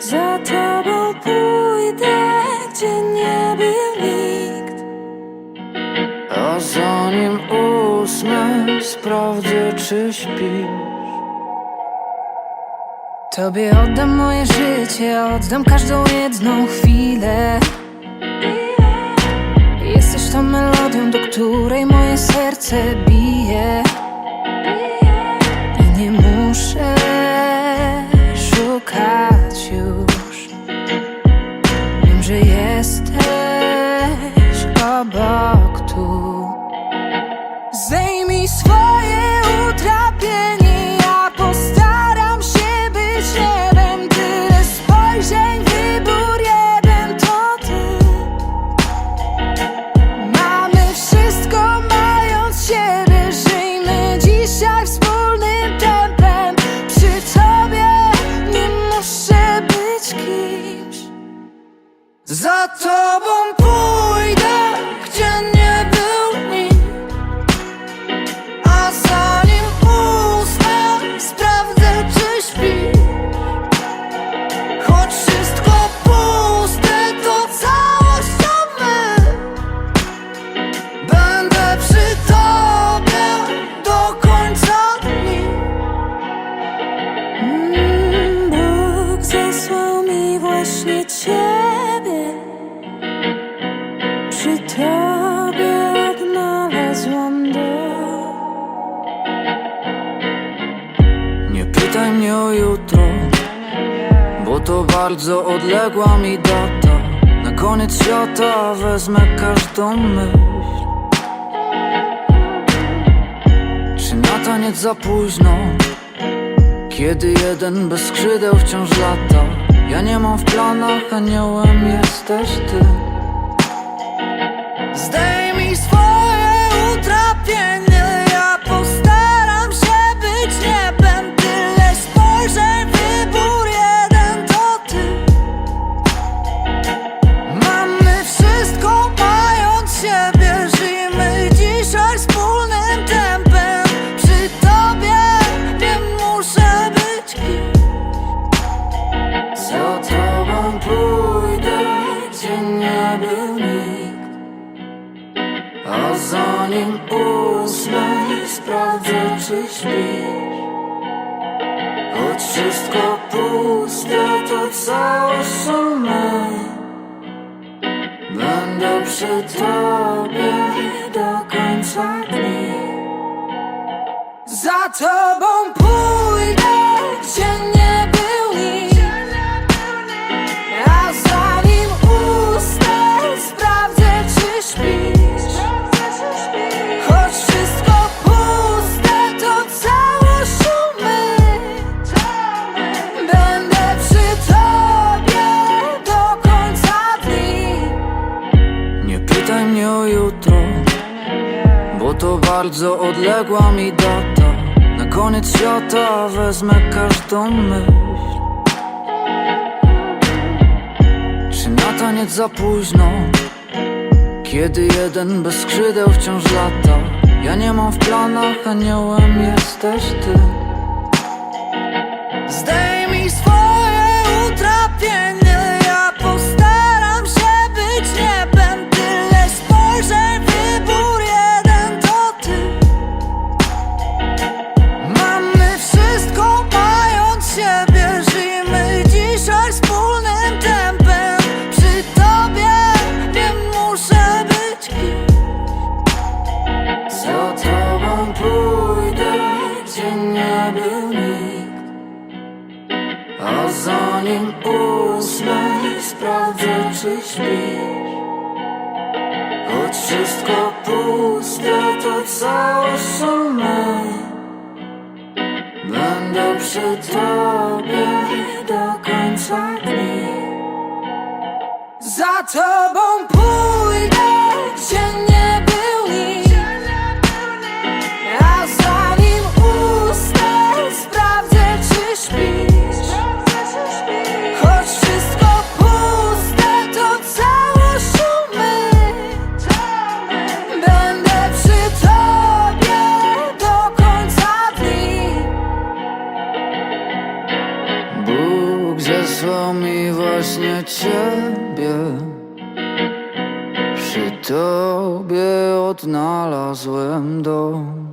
Za tobą pójdę, gdzie nie był nikt. A zanim usnę, sprawdzę czy śpisz. Tobie oddam moje życie, oddam każdą jedną chwilę. Jesteś tą melodią, do której moje serce bije. I nie muszę swoje utrapienie, ja postaram się być niebem. Tyle spojrzeń, wybór jeden to ty. Mamy wszystko, mając siebie, żyjmy dzisiaj wspólnym tempem. Przy tobie nie muszę być kimś. Za tobą to bardzo odległa mi data. Na koniec świata wezmę każdą myśl. Czy na taniec za późno, kiedy jeden bez skrzydeł wciąż lata? Ja nie mam w planach, aniołem jesteś ty. Zdejmij zanim usnę, sprawdzę czy śpisz. Choć wszystko puste, to całością my Będę przy tobie do końca dni. Za tobą pójdę, gdzie nie mnie o jutro, bo to bardzo odległa mi data. Na koniec świata wezmę każdą myśl. Czy na taniec za późno? Kiedy jeden bez skrzydeł wciąż lata. Ja nie mam w planach, aniołem jesteś ty nie był nikt A zanim usnę, sprawdzę czy śpisz. Choć wszystko puste, to całością my Będę przy tobie do końca dni. Za tobą pójdę, gdzie nie Bóg zesłał mi właśnie ciebie. Przy tobie odnalazłem dom